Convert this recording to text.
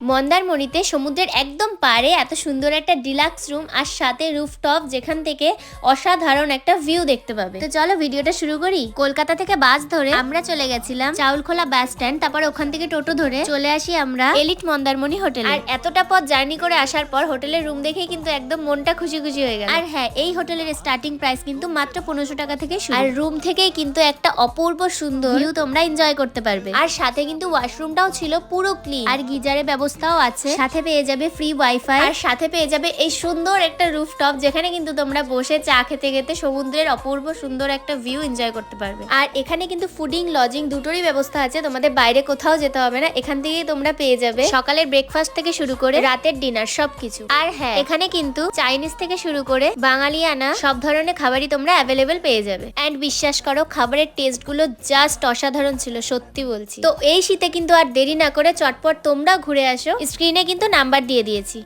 মন্দারমণিতে সমুদ্রের একদম পারে এত সুন্দর একটা ডিলাক্স রুম আর সাথে রুফটপ যেখান থেকে অসাধারণ একটা ভিউ দেখতে পাবে। তো চলো ভিডিওটা শুরু করি। কলকাতা থেকে বাস ধরে আমরা চলে গেছিলাম চাউলখোলা বাস স্ট্যান্ড তারপর ওখান থেকে টোটো ধরে চলে আসি আমরা এলিট মন্দারমণি হোটেল। আর এতটা পথ জার্নি করে আসার পর হোটেলের রুম দেখেই কিন্তু একদম মনটা খুশি খুশি হয়ে গেল। আর হ্যাঁ এই হোটেলের স্টার্টিং প্রাইস কিন্তু মাত্র পনেরোশো টাকা থেকে আর রুম থেকেই কিন্তু একটা অপূর্ব সুন্দর ভিউ তোমরা এনজয় করতে পারবে। আর সাথে কিন্তু ওয়াশরুমটাও ছিল পুরো ক্লিন আর গিজারের ব্যবস্থাও আছে। সাথে পেয়ে যাবে ফ্রি ওয়াইফাই আর সাথে পেয়ে যাবে এই সুন্দর একটা রুফটপ যেখানে কিন্তু তোমরা বসে চা খেতে খেতে সমুদ্রের অপূর্ব সুন্দর একটা ভিউ এনজয় করতে পারবে। আর এখানে কিন্তু ফুডিং লজিং দুটোরই ব্যবস্থা আছে। তোমাদের বাইরে কোথাও যেতে হবে না। এখান থেকেই তোমরা পেয়ে যাবে সকালের ব্রেকফাস্ট থেকে শুরু করে রাতের ডিনার সবকিছু। আর হ্যাঁ এখানে কিন্তু চাইনিজ থেকে শুরু করে বাঙালিয়ানা সব ধরনের খাবারই তোমরা অ্যাভেলেবেল পেয়ে যাবে। অ্যান্ড বিশ্বাস করো খাবারের টেস্টগুলো জাস্ট অসাধারণ ছিল সত্যি বলছি। তো এই শীতে কিন্তু আর দেরি না করে চটপট তোমরা ঘুরে আসো। স্ক্রিনে কিন্তু নাম্বার দিয়ে দিয়েছি।